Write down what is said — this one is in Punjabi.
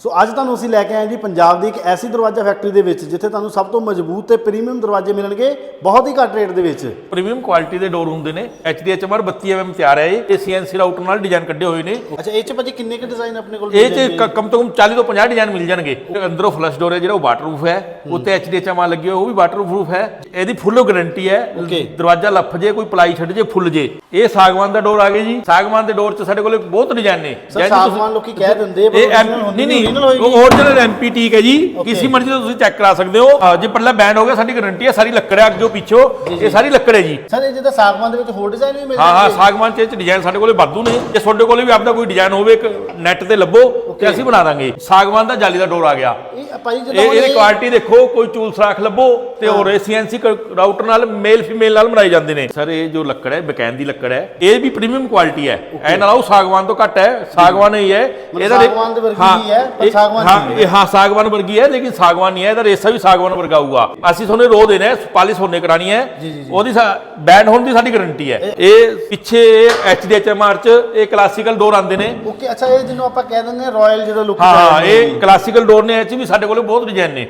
ਸੋ ਅੱਜ ਤੁਹਾਨੂੰ ਅਸੀਂ ਲੈ ਕੇ ਆਏ ਜੀ ਪੰਜਾਬ ਦੀ ਇੱਕ ਐਸੀ ਦਰਵਾਜ਼ਾ ਫੈਕਟਰੀ ਦੇ ਵਿੱਚ ਜਿੱਥੇ ਤੁਹਾਨੂੰ ਸਭ ਤੋਂ ਮਜ਼ਬੂਤ ਤੇ ਪ੍ਰੀਮੀਅਮ ਦਰਵਾਜ਼ੇ ਮਿਲਣਗੇ ਬਹੁਤ ਹੀ ਘੱਟ ਰੇਟ ਦੇ ਵਿੱਚ। ਪ੍ਰੀਮੀਅਮ ਕੁਆਲਿਟੀ ਦੇ ਡੋਰ ਹੁੰਦੇ ਨੇ HDHMR 32 mm ਤਿਆਰ ਹੈ ਇਹ CNC ਰਾਊਟਰ ਨਾਲ ਡਿਜ਼ਾਈਨ ਕੱਢੇ ਹੋਏ ਨੇ। ਅੱਛਾ ਇਹ ਚ ਭਾਜੀ ਕਿੰਨੇ ਕੁ ਡਿਜ਼ਾਈਨ ਆਪਣੇ ਕੋਲ ਇਹ ਚ ਕ- ਕਮ ਤੋਂ ਕਮ 40 ਤੋਂ 50 ਡਿਜ਼ਾਈਨ ਮਿਲ ਜਾਣਗੇ। ਅੰਦਰੋਂ ਫਲਸ਼ ਡੋਰ ਹੈ ਜਿਹੜਾ ਉਹ ਵਾਟਰਪ੍ਰੂਫ ਹੈ ਉੱਤੇ HDHMR ਲੱਗੀ ਹੋਈ ਉਹ ਵੀ ਵਾਟਰਪ੍ਰੂਫ ਹੈ। ਇਹਦੀ ਫੁੱਲ ਗਾਰੰਟੀ ਹੈ। Okay. ਦਰਵਾਜ਼ਾ ਲੱਫ ਜੇ ਕੋਈ ਪਲਾਈ ਛੱਡ ਜੇ ਫੁੱਲ ਜੇ। ਇਹ ਸਾਗਵਾਨ ਦਾ ਡੋਰ ਆ ਗਿਆ ਜੀ। ਸਾਗਵਾਨ ਦੇ ਡੋਰ ਚ ਸਾਡੇ ਕੋਲੇ ਬਹੁਤ ਡਿਜ਼ਾਈਨ ਨੇ। ਸਰ ਜੈਨ ਤੁਸੀਂ- ਸਾਗਵਾਨ ਲੋਕੀ ਕਹਿ ਦਿੰਦੇ ਆ, ਪਰ ਇਹ original M- ਹੁੰਦੀ ਨਹੀਂ ਨਹੀਂ original ਹੋਏਗੀ। ਉਹ original MP ਟੀਕ ਹੈ ਜੀ। ਕਿਸੇ ਮਰਜ਼ੀ ਤੋਂ ਤੁਸੀਂ ਚੈੱਕ ਕਰਾ ਸਕਦੇ ਹੋ। ਜੇ ਪੱਲਾ ਬੈਂਡ ਹੋ ਗਿਆ ਸਾਡੀ ਗਾਰੰਟੀ ਹੈ ਸਾਰੀ ਲੱਕੜ ਹੈ ਅੱਗੇ ਪਿੱਛੋਂ। ਇਹ ਸਾਰੀ ਲੱਕੜ ਹੈ ਜੀ। ਸਰ ਇਹ ਜਿਹਦਾ ਸਾਗਵਾਨ ਦੇ ਵਿੱਚ ਹੋਰ ਡਿਜ਼ਾਈਨ ਵੀ ਮਿਲ ਹਾਂ ਹਾਂ ਜਾਣਗੇ? ਸਾਗਵਾਨ ਚ ਡਿਜ਼ਾਈਨ ਸਾਡੇ ਕੋਲੇ ਵਾਧੂ ਨੇ। ਜੇ ਤੁਹਾਡੇ ਕੋਲੇ ਵੀ ਆਪਦਾ ਕੋਈ ਡਿਜ਼ਾਈਨ ਹੋਵੇ ਇੱਕ ਨੈਟ ਤੇ ਲੱਭੋ। ਤੇ ਅਸੀਂ ਬਣਾ ਦਾਂਗੇ। ਸਾਗਵਾਨ ਦਾ ਜਾਲੀ ਦਾ ਡੋਰ ਆ ਗਿਆ। ਇਹ ਇਹਦੀ ਕੁਆਲਿਟੀ ਦੇਖੋ ਕੋਈ ਚੂਲ ਸਰਾਖ ਲੱਭੋ ਤੇ ਹੋਰ ਸੀਐਨਸੀ ਰਾਊਟਰ ਨਾਲ ਮੇਲ ਫੀਮੇਲ ਨਾਲ ਬਣਾਏ ਜਾਂਦੇ ਨੇ। ਸਰ ਇਹ ਜੋ ਲੱਕੜ ਹੈ ਬਕੈਨ ਦੀ ਲੱਕੜ ਹੈ ਇਹ ਵੀ ਪ੍ਰੀਮੀਅਮ ਕੁਆਲਿਟੀ ਹੈ। ਇਹ ਨਾਲ ਉਹ ਸਾਗਵਾਨ ਤੋਂ ਘੱਟ ਹੈ। ਸਾਗਵਾਨ ਹੀ ਹੈ। ਮਤਲਬ ਸਾਗਵਾਨ ਦੇ ਵਰਗੀ ਹੀ ਹੈ, ਪਰ ਇਹ- ਸਾਗਵਾਨ ਹਾਂ ਨਹੀਂ ਇਹ ਹਾਂ ਸਾਗਵਾਨ ਵਰਗੀ ਹੈ ਲੇਕਿਨ ਸਾਗਵਾਨ ਨਹੀਂ ਹੈ। ਇਹਦਾ ਰੇਸਾ ਵੀ ਸਾਗਵਾਨ ਵਰਗਾ ਹੋਊਗਾ। ਅਸੀਂ ਤੁਹਾਨੂੰ ਰੋ ਦੇਣਾ ਹੈ ਪਾਲਿਸ਼ ਹੋਣੇ ਕਰਾਣੀ ਹੈ। ਉਹਦੀ ਬੈਂਡ ਹੋਣ ਦੀ ਸਾਡੀ ਗਾਰੰਟੀ ਹੈ। ਇਹ ਪਿੱਛੇ ਐਚਡੀਐਚਐਮਆਰ ਚ ਇਹ ਕਲਾਸੀਕਲ ਡੋਰ ਆਉਂਦੇ ਨੇ। ਓਕੇ ਅੱਛਾ ਇਹ ਜਿਹਨੂੰ ਆਪਾਂ ਕਹਿ ਦਿੰਦੇ ਆ ਰਾਇਲ ਜਿਹੜਾ ਲੁੱਕ ਹਾਂ ਇਹ ਕਲਾਸੀਕਲ ਡੋਰ ਨੇ ਇਹ ਚ ਵੀ ਸਾਡੇ ਕੋਲੇ ਬਹੁਤ ਡਿਜ਼ਾਈਨ ਨੇ।